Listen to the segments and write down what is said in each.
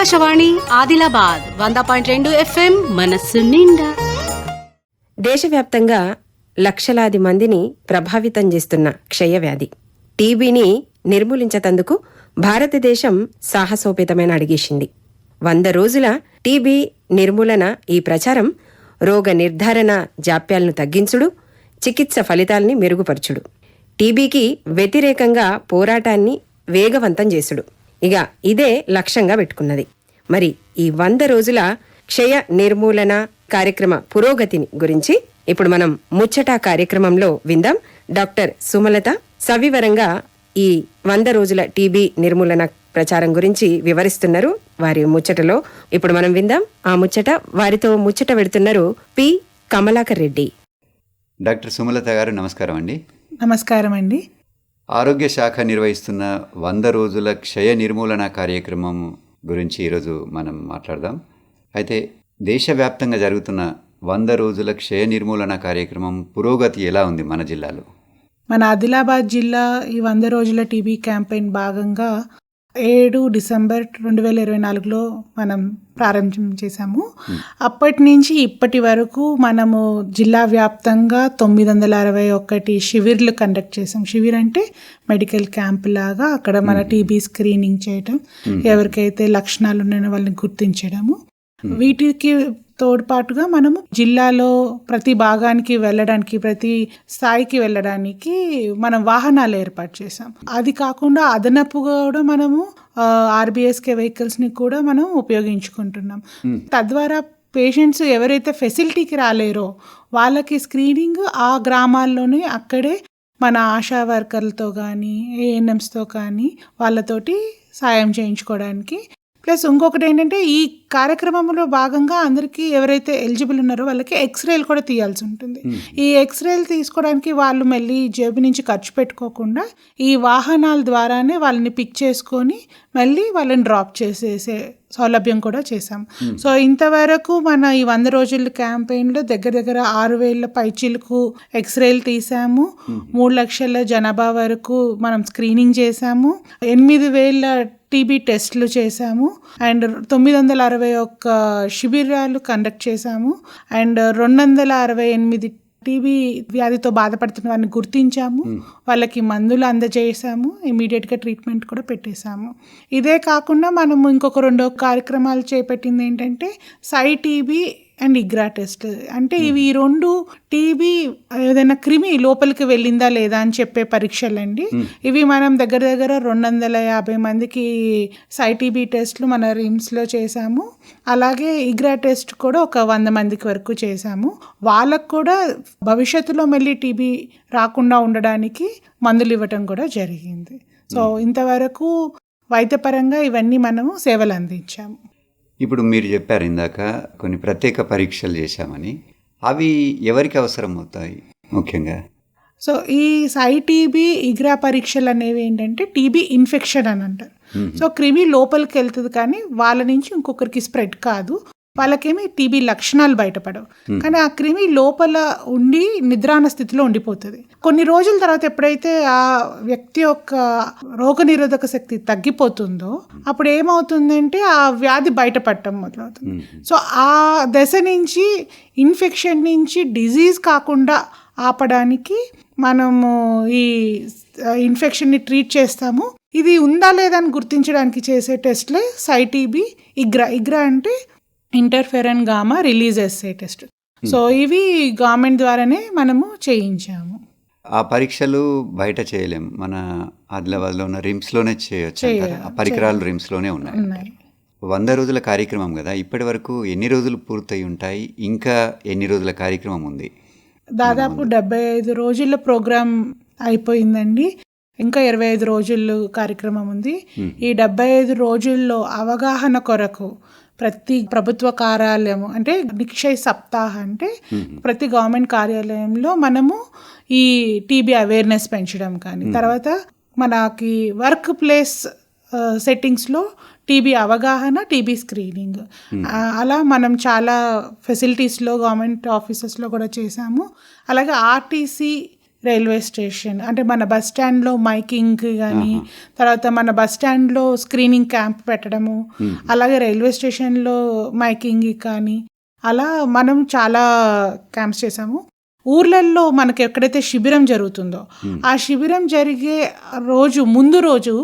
ఆకాశవాణి ఆదిలాబాద్ వంద పాయింట్ రెండు ఎఫ్ఎం మనస్సు నిండా. దేశవ్యాప్తంగా లక్షలాది మందిని ప్రభావితం చేస్తున్న క్షయవ్యాధి. టీబీని నిర్మూలించతందుకు భారతదేశం సాహసోపేతమైన అడిగేసింది. వంద రోజుల టీబీ నిర్మూలన ఈ ప్రచారం రోగ నిర్ధారణ జాప్యాలను తగ్గించుడు చికిత్స ఫలితాల్ని మెరుగుపరచుడు. టీబీకి వ్యతిరేకంగా పోరాటాన్ని వేగవంతం చేసుడు. ఇక ఇదే లక్ష్యంగా పెట్టుకున్నది. మరి ఈ వంద రోజుల క్షయ నిర్మూలన కార్యక్రమ పురోగతిని గురించి ఇప్పుడు మనం ముచ్చట కార్యక్రమంలో విందాం. డాక్టర్ సుమలత సవివరంగా ఈ వంద రోజుల టీబీ నిర్మూలన ప్రచారం గురించి వివరిస్తున్నారు వారి ముచ్చటలో. ఇప్పుడు మనం విందాం. ఆ ముచ్చట వారితో ముచ్చట పెడుతున్నారు పి. కమలాకర్ రెడ్డి. డాక్టర్ సుమలత గారు నమస్కారం అండి. నమస్కారం అండి. ఆరోగ్య శాఖ నిర్వహిస్తున్న వంద రోజుల క్షయ నిర్మూలన కార్యక్రమం గురించి ఈరోజు మనం మాట్లాడదాం. అయితే దేశవ్యాప్తంగా జరుగుతున్న వంద రోజుల క్షయ నిర్మూలన కార్యక్రమం పురోగతి ఎలా ఉంది మన జిల్లాలో? మన ఆదిలాబాద్ జిల్లా ఈ వంద రోజుల టీబీ క్యాంపెయిన్ భాగంగా ఏడు డిసెంబర్ రెండు వేల ఇరవై నాలుగులో మనం ప్రారంభం చేశాము. అప్పటి నుంచి ఇప్పటి వరకు మనము జిల్లా వ్యాప్తంగా తొమ్మిది వందల అరవై ఒకటి షివిర్లు కండక్ట్ చేసాం షివిర్ అంటే మెడికల్ క్యాంప్ లాగా అక్కడ మన టీబీ స్క్రీనింగ్ చేయటం ఎవరికైతే లక్షణాలు ఉన్నాయో వాళ్ళని గుర్తించడము. వీటికి తోడ్పాటుగా మనము జిల్లాలో ప్రతి భాగానికి వెళ్ళడానికి ప్రతి స్థాయికి వెళ్ళడానికి మనం వాహనాలు ఏర్పాటు చేసాం అది కాకుండా అదనపు కూడా మనము ఆర్బిఎస్కే వెహికల్స్ని కూడా మనం ఉపయోగించుకుంటున్నాం. తద్వారా పేషెంట్స్ ఎవరైతే ఫెసిలిటీకి రాలేరో వాళ్ళకి స్క్రీనింగ్ ఆ గ్రామాల్లోనే అక్కడే మన ఆశా వర్కర్లతో కానీ ఏఎన్ఎంస్తో కానీ వాళ్ళతోటి సాయం చేయించుకోవడానికి ప్లస్ ఇంకొకటి ఏంటంటే ఈ కార్యక్రమంలో భాగంగా అందరికీ ఎవరైతే ఎలిజిబుల్ ఉన్నారో వాళ్ళకి ఎక్స్రేలు కూడా తీయాల్సి ఉంటుంది. ఈ ఎక్స్రేలు తీసుకోవడానికి వాళ్ళు మళ్ళీ జేబు నుంచి ఖర్చు పెట్టుకోకుండా ఈ వాహనాల ద్వారానే వాళ్ళని పిక్ చేసుకొని మళ్ళీ వాళ్ళని డ్రాప్ చేసేసే సౌలభ్యం కూడా చేశాం. సో ఇంతవరకు మన ఈ వంద రోజుల క్యాంపెయిన్లో దగ్గర దగ్గర ఆరు వేల పైచీలకు ఎక్స్రేలు తీసాము మూడు లక్షల జనాభా వరకు మనం స్క్రీనింగ్ చేశాము. ఎనిమిది వేల టీబీ టెస్ట్లు చేశాము. అండ్ తొమ్మిది వందల అరవై ఒక్క శిబిరాలు కండక్ట్ చేశాము. అండ్ రెండు వందల అరవై ఎనిమిది టీబీ వ్యాధితో బాధపడుతున్న వారిని గుర్తించాము వాళ్ళకి మందులు అందజేసాము. ఇమీడియట్గా ట్రీట్మెంట్ కూడా పెట్టేశాము. ఇదే కాకుండా మనము ఇంకొక రెండో కార్యక్రమాలు చేపట్టింది ఏంటంటే Cy TB and IGRA test. అంటే ఇవి ఈ రెండు టీబీ ఏదైనా క్రిమి లోపలికి వెళ్ళిందా లేదా అని చెప్పే పరీక్షలు అండి ఇవి మనం దగ్గర దగ్గర రెండు వందల యాభై మందికి సైటీబీ టెస్ట్లు మన రిమ్స్లో చేశాము. అలాగే ఇగ్రా టెస్ట్ కూడా ఒక వంద మందికి వరకు చేశాము. వాళ్ళకు కూడా భవిష్యత్తులో మళ్ళీ టీబీ రాకుండా ఉండడానికి మందులు ఇవ్వటం కూడా జరిగింది. సో ఇంతవరకు వైద్యపరంగా ఇవన్నీ మనము సేవలు అందించాము. ఇప్పుడు మీరు చెప్పారు ఇందాక కొన్ని ప్రత్యేక పరీక్షలు చేశామని. అవి ఎవరికి అవసరం అవుతాయి ముఖ్యంగా? సో ఈ సై టీబీ ఇగ్రా పరీక్షలు అనేవి ఏంటంటే టీబీ ఇన్ఫెక్షన్ అని అంటారు. సో క్రిమి లోపలికి వెళ్తుంది కానీ వాళ్ళ నుంచి ఇంకొకరికి స్ప్రెడ్ కాదు. వాళ్ళకేమి టీబీ లక్షణాలు బయటపడవు. కానీ ఆ క్రిమి లోపల ఉండి నిద్రాణ స్థితిలో ఉండిపోతుంది. కొన్ని రోజుల తర్వాత ఎప్పుడైతే ఆ వ్యక్తి యొక్క రోగనిరోధక శక్తి తగ్గిపోతుందో అప్పుడు ఏమవుతుందంటే ఆ వ్యాధి బయటపడటం మొదలవుతుంది. సో ఆ దశ నుంచి ఇన్ఫెక్షన్ నుంచి డిజీజ్ కాకుండా ఆపడానికి మనము ఈ ఇన్ఫెక్షన్ని ట్రీట్ చేస్తాము. ఇది ఉందా లేదా అని గుర్తించడానికి చేసే టెస్ట్లే సైటీబీ ఇగ్రా. ఇగ్రా అంటే interferon gamma release assay test so ఇవి గవర్నమెంట్ ద్వారానే మనము చేయించాము. ఆ పరీక్షలు బయట చేయలేం. మన ఆదిలాబాద్లో ఉన్న రిమ్స్లోనే చేయొచ్చు? ఆ పరికరాలు రిమ్స్లోనే ఉన్నాయి. ఉన్నాయి. వంద రోజుల కార్యక్రమం కదా. ఇప్పటి వరకు ఎన్ని రోజులు పూర్తయి ఉంటాయి? ఇంకా ఎన్ని రోజుల కార్యక్రమం ఉంది? దాదాపు డెబ్బై ఐదు రోజుల ప్రోగ్రామ్ అయిపోయిందండి. ఇంకా ఇరవై ఐదు రోజులు కార్యక్రమం ఉంది. ఈ డెబ్బై ఐదు రోజుల్లో అవగాహన కొరకు ప్రతి ప్రభుత్వ కార్యాలయం అంటే నిక్షయ్ సప్తాహ అంటే ప్రతి గవర్నమెంట్ కార్యాలయంలో మనము ఈ టీబీ అవేర్నెస్ పెంచడం కానీ తర్వాత మనకి వర్క్ ప్లేస్ సెట్టింగ్స్లో టీబీ అవగాహన టీబీ స్క్రీనింగ్. అలా మనం చాలా ఫెసిలిటీస్లో గవర్నమెంట్ ఆఫీసెస్లో కూడా చేసాము అలాగే ఆర్టీసీ రైల్వే స్టేషన్. అంటే మన బస్ స్టాండ్లో మైకింగ్ కానీ తర్వాత మన బస్ స్టాండ్లో స్క్రీనింగ్ క్యాంప్ పెట్టడము అలాగే రైల్వే స్టేషన్లో మైకింగ్ కానీ అలా మనం చాలా క్యాంప్స్ చేసాము. ఊర్లల్లో మనకి ఎక్కడైతే శిబిరం జరుగుతుందో ఆ శిబిరం జరిగే రోజు ముందు రోజు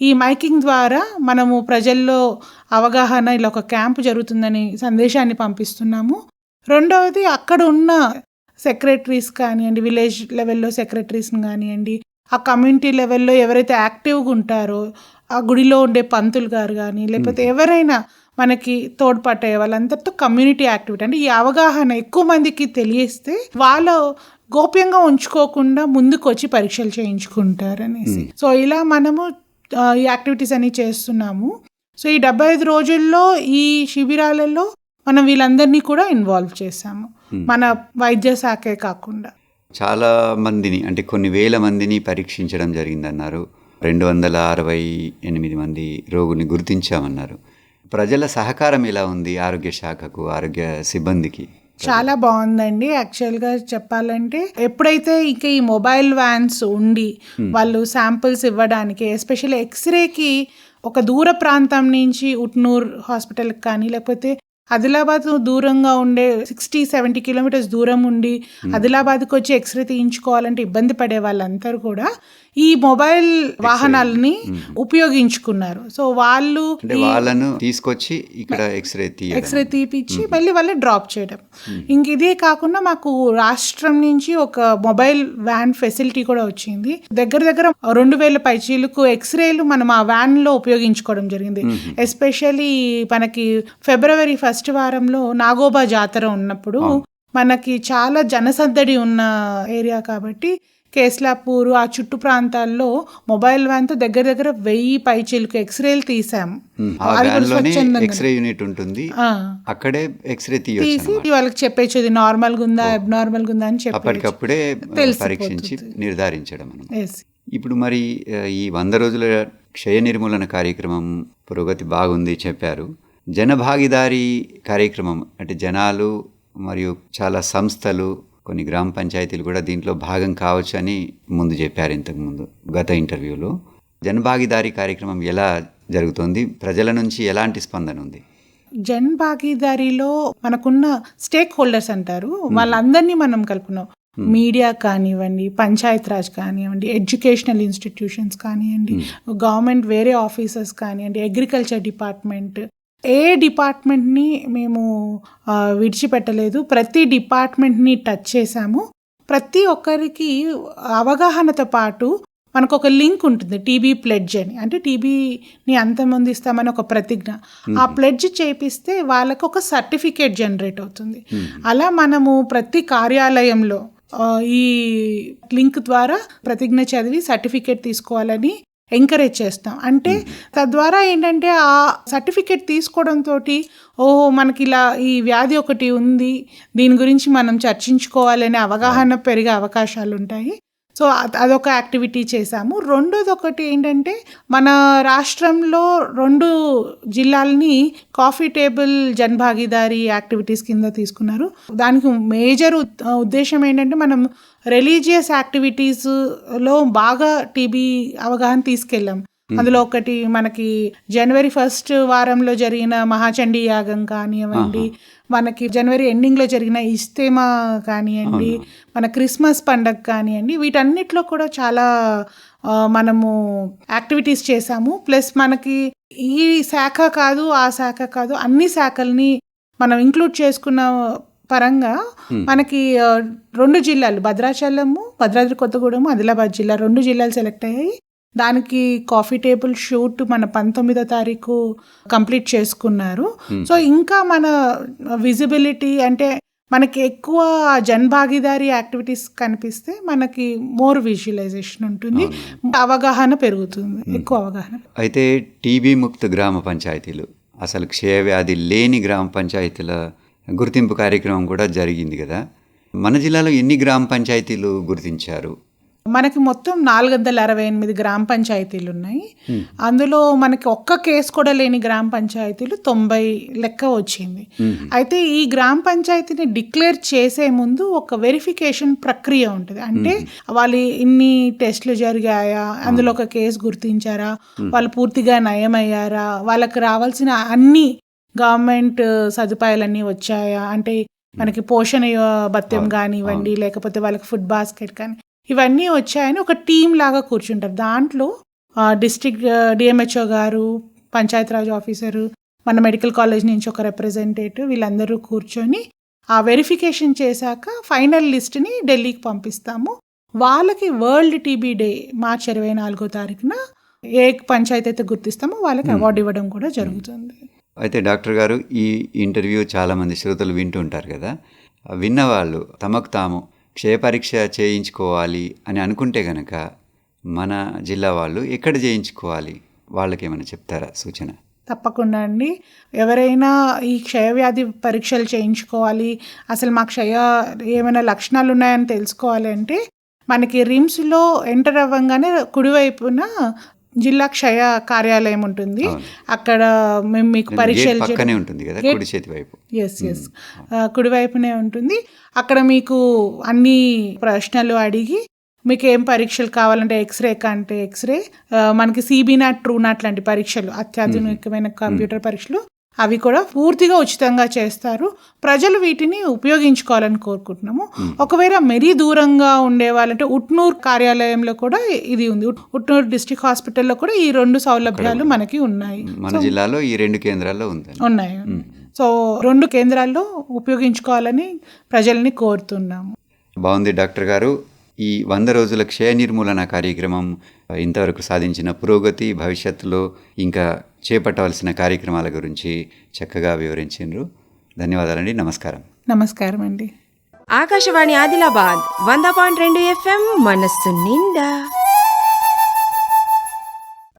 ఈ మైకింగ్ ద్వారా మనము ప్రజల్లో అవగాహన ఇలా ఒక క్యాంప్ జరుగుతుందని సందేశాన్ని పంపిస్తున్నాము. రెండవది అక్కడ ఉన్న సెక్రటరీస్ కానివ్వండి విలేజ్ లెవెల్లో సెక్రటరీస్ని కానివ్వండి ఆ కమ్యూనిటీ లెవెల్లో ఎవరైతే యాక్టివ్గా ఉంటారో ఆ గుడిలో ఉండే పంతులు గారు కానీ లేకపోతే ఎవరైనా మనకి తోడ్పట్టే వాళ్ళందరితో కమ్యూనిటీ యాక్టివిటీ అంటే ఈ అవగాహన ఎక్కువ మందికి తెలియస్తే వాళ్ళు గోప్యంగా ఉంచుకోకుండా ముందుకు వచ్చి పరీక్షలు చేయించుకుంటారు అనేసి సో ఇలా మనము ఈ యాక్టివిటీస్ అన్ని చేస్తున్నాము. సో ఈ డెబ్బై ఐదు రోజుల్లో ఈ శిబిరాలలో మనం వీళ్ళందరినీ కూడా ఇన్వాల్వ్ చేశాము. మన వైద్య శాఖే కాకుండా. చాలా మందిని అంటే కొన్ని వేల మందిని పరీక్షించడం జరిగిందన్నారు. రెండు వందల అరవై ఎనిమిది మంది రోగుల్ని గుర్తించామన్నారు. ప్రజల సహకారం ఎలా ఉంది ఆరోగ్య శాఖకు ఆరోగ్య సిబ్బందికి? చాలా బాగుందండి. యాక్చువల్గా చెప్పాలంటే ఎప్పుడైతే ఇంకా ఈ మొబైల్ వ్యాన్స్ ఉండి వాళ్ళు శాంపిల్స్ ఇవ్వడానికి ఎస్పెషల్లీ ఎక్స్రేకి ఒక దూర ప్రాంతం నుంచి ఉట్నూర్ హాస్పిటల్కి కానీ లేకపోతే ఆదిలాబాద్ దూరంగా ఉండే సిక్స్టీ సెవెంటీ కిలోమీటర్స్ దూరం ఉండి ఆదిలాబాద్కి వచ్చి ఎక్స్రే తీయించుకోవాలంటే ఇబ్బంది పడే వాళ్ళందరూ కూడా ఈ మొబైల్ వాహనాలని ఉపయోగించుకున్నారు. సో వాళ్ళు వాళ్ళను తీసుకొచ్చి ఇక్కడ ఎక్స్రే ఎక్స్రే తీపిచ్చి మళ్ళీ వాళ్ళు డ్రాప్ చేయడం. ఇంక ఇదే కాకుండా మాకు రాష్ట్రం నుంచి ఒక మొబైల్ వ్యాన్ ఫెసిలిటీ కూడా వచ్చింది. దగ్గర దగ్గర రెండు వేల పైచీలకు ఎక్స్రేలు మనం ఆ వ్యాన్లో ఉపయోగించుకోవడం జరిగింది. ఎస్పెషల్లీ మనకి ఫిబ్రవరి ఫస్ట్ వారంలో నాగోబా జాతర ఉన్నప్పుడు మనకి చాలా జనసందడి ఉన్న ఏరియా కాబట్టి కేస్లాపూర్ ఆ చుట్టు ప్రాంతాల్లో మొబైల్ వ్యాన్తో దగ్గర దగ్గర వెయ్యి పైచీలకు ఎక్స్రేలు తీసాము. ఎక్స్రే యూనిట్ ఉంటుంది. అక్కడే ఎక్స్రే తీసి. వాళ్ళకి చెప్పేది నార్మల్ ఉందా అబ్నార్మల్ ఉందా అని చెప్పి అప్పటికప్పుడే. పరీక్షించి నిర్ధారించడం ఇప్పుడు మరి ఈ వంద రోజుల క్షయ నిర్మూలన కార్యక్రమం పురోగతి బాగుంది చెప్పారు జన భాగీదారీ కార్యక్రమం అంటే జనాలు మరియు చాలా సంస్థలు కొన్ని గ్రామ పంచాయతీలు కూడా దీంట్లో భాగం కావచ్చు అని ముందు చెప్పారు ఇంతకుముందు గత ఇంటర్వ్యూలో. జన భాగీదారీ కార్యక్రమం ఎలా జరుగుతోంది? ప్రజల నుంచి ఎలాంటి స్పందన ఉంది? జన్ భాగీదారీలో మనకున్న స్టేక్ హోల్డర్స్ అంటారు. వాళ్ళందరినీ మనం కలుపుకున్నాం. మీడియా కానివ్వండి పంచాయత్ రాజ్ కానివ్వండి ఎడ్యుకేషనల్ ఇన్స్టిట్యూషన్స్ కానివ్వండి గవర్నమెంట్ వేరే ఆఫీసర్స్ కానివ్వండి అగ్రికల్చర్ డిపార్ట్మెంట్ ఏ డిపార్ట్మెంట్ని మేము విడిచిపెట్టలేదు ప్రతి డిపార్ట్మెంట్ని టచ్ చేశాము. ప్రతి ఒక్కరికి అవగాహనతో పాటు మనకు ఒక లింక్ ఉంటుంది టీబీ ప్లెడ్జ్ అని. అంటే టీబీని అంతమొందిస్తామని ఒక ప్రతిజ్ఞ. ఆ ప్లెడ్జ్ చేపిస్తే వాళ్ళకు ఒక సర్టిఫికేట్ జనరేట్ అవుతుంది. అలా మనము ప్రతి కార్యాలయంలో ఈ లింక్ ద్వారా ప్రతిజ్ఞ చదివి సర్టిఫికేట్ తీసుకోవాలని ఎంకరేజ్ చేస్తాం. అంటే తద్వారా ఏంటంటే ఆ సర్టిఫికేట్ తీసుకోవడంతో ఓహో మనకి ఇలా ఈ వ్యాధి ఒకటి ఉంది దీని గురించి మనం చర్చించుకోవాలనే అవగాహన పెరిగే అవకాశాలు ఉంటాయి సో అద్- అదొక యాక్టివిటీ చేశాము. రెండోది ఒకటి ఏంటంటే మన రాష్ట్రంలో రెండు జిల్లాలని coffee table Jan Bhagidari activities కింద తీసుకున్నారు. దానికి మేజర్ ఉద్దేశం ఏంటంటే మనం రిలీజియస్ యాక్టివిటీస్లో బాగా టీబీ అవగాహన తీసుకెళ్ళాం. అందులో ఒకటి మనకి జనవరి ఫస్ట్ వారంలో జరిగిన మహాచండీ యాగం కానివ్వండి మనకి జనవరి ఎండింగ్లో జరిగిన ఇస్తేమా కానివ్వండి మన క్రిస్మస్ పండగ కానివ్వండి వీటన్నిటిలో కూడా చాలా మనము యాక్టివిటీస్ చేశాము. ప్లస్ మనకి ఈ శాఖ కాదు ఆ శాఖ కాదు అన్ని శాఖల్ని మనం ఇంక్లూడ్ చేసుకున్న పరంగా మనకి రెండు జిల్లాలు భద్రాచలము భద్రాద్రి కొత్తగూడెము ఆదిలాబాద్ జిల్లా రెండు జిల్లాలు సెలెక్ట్ అయ్యాయి. దానికి కాఫీ టేబుల్ షూట్ మన పంతొమ్మిదో తారీఖు కంప్లీట్ చేసుకున్నారు. సో ఇంకా మన విజిబిలిటీ అంటే మనకి ఎక్కువ జన్ భాగీదారీ యాక్టివిటీస్ కనిపిస్తే మనకి మోర్ విజువలైజేషన్ ఉంటుంది. అవగాహన పెరుగుతుంది. ఎక్కువ అవగాహన అయితే టీబీ ముక్త గ్రామ పంచాయతీలు అసలు క్షయవ్యాధి లేని గ్రామ పంచాయతీల గుర్తింపు కార్యక్రమం కూడా జరిగింది కదా. మన జిల్లాలో ఎన్ని గ్రామ పంచాయతీలు గుర్తించారు? మనకి మొత్తం నాలుగు వందల అరవై ఎనిమిది గ్రామ పంచాయతీలు ఉన్నాయి అందులో మనకి ఒక్క కేసు కూడా లేని గ్రామ పంచాయతీలు తొంభై లెక్క వచ్చింది. అయితే ఈ గ్రామ పంచాయతీని డిక్లేర్ చేసే ముందు ఒక వెరిఫికేషన్ ప్రక్రియ ఉంటుంది. అంటే వాళ్ళు ఇన్ని టెస్టులు జరిగాయా? అందులో ఒక కేసు గుర్తించారా? వాళ్ళు పూర్తిగా నయమయ్యారా? వాళ్ళకి రావాల్సిన అన్ని గవర్నమెంట్ సదుపాయాలన్నీ వచ్చాయా? అంటే మనకి పోషణ భత్యం కానివ్వండి లేకపోతే వాళ్ళకి ఫుడ్ బాస్కెట్ కానీ ఇవన్నీ వచ్చాయని ఒక టీం లాగా కూర్చుంటారు. దాంట్లో డిస్ట్రిక్ట్ డిఎంహెచ్ఓ గారు పంచాయతీరాజ్ ఆఫీసరు మన మెడికల్ కాలేజ్ నుంచి ఒక రిప్రజెంటేటివ్ వీళ్ళందరూ కూర్చొని ఆ వెరిఫికేషన్ చేశాక ఫైనల్ లిస్ట్ని ఢిల్లీకి పంపిస్తాము. వాళ్ళకి వరల్డ్ టీబీ డే మార్చ్ ఇరవై నాలుగో తారీఖున ఏ పంచాయతీ అయితే గుర్తిస్తామో వాళ్ళకి అవార్డు ఇవ్వడం కూడా జరుగుతుంది. అయితే డాక్టర్ గారు ఈ ఇంటర్వ్యూ చాలామంది శ్రోతలు వింటూ ఉంటారు కదా. విన్నవాళ్ళు తమకు తాము క్షయ పరీక్ష చేయించుకోవాలి అని అనుకుంటే గనక మన జిల్లా వాళ్ళు ఎక్కడ చేయించుకోవాలి? వాళ్ళకి ఏమైనా చెప్తారా సూచన? తప్పకుండా అండి. ఎవరైనా ఈ క్షయవ్యాధి పరీక్షలు చేయించుకోవాలి అసలు మా క్షయ ఏమైనా లక్షణాలు ఉన్నాయని తెలుసుకోవాలి అంటే మనకి రిమ్స్లో ఎంటర్ అవ్వగానే కుడివైపున జిల్లా క్షయ కార్యాలయం ఉంటుంది. అక్కడ మేము మీకు పరీక్షలు పక్కనే ఉంటుంది కదా గేట్- కుడి చేతి వైపు. ఎస్ ఎస్ కుడివైపునే ఉంటుంది. అక్కడ మీకు అన్ని ప్రశ్నలు అడిగి మీకు ఏం పరీక్షలు కావాలంటే ఎక్స్రే కంటే ఎక్స్రే మనకి సిబినాట్ ట్రూనాట్ లాంటి పరీక్షలు అత్యాధునికమైన కంప్యూటర్ పరీక్షలు అవి కూడా పూర్తిగా ఉచితంగా చేస్తారు. ప్రజలు వీటిని ఉపయోగించుకోవాలని కోరుకుంటున్నాము. ఒకవేళ మరీ దూరంగా ఉండే వాళ్ళంటే ఉట్నూర్ కార్యాలయంలో కూడా ఇది ఉంది. ఉట్- ఉట్నూర్ డిస్ట్రిక్ట్ హాస్పిటల్లో కూడా ఈ రెండు సౌలభ్యాలు మనకి ఉన్నాయి. మన జిల్లాలో ఈ రెండు కేంద్రాల్లో ఉన్నాయి. సో రెండు కేంద్రాల్లో ఉపయోగించుకోవాలని ప్రజల్ని కోరుతున్నాము. బాగుంది డాక్టర్ గారు. ఈ వంద రోజుల క్షయ నిర్మూలన కార్యక్రమం ఇంతవరకు సాధించిన పురోగతి భవిష్యత్తులో ఇంకా చేపట్టవలసిన కార్యక్రమాల గురించి చక్కగా వివరించారు ధన్యవాదాలండి. నమస్కారం. నమస్కారం అండి ఆకాశవాణి ఆదిలాబాద్ వంద పాయింట్ రెండు ఎఫ్ఎం మనస్సు నిండా.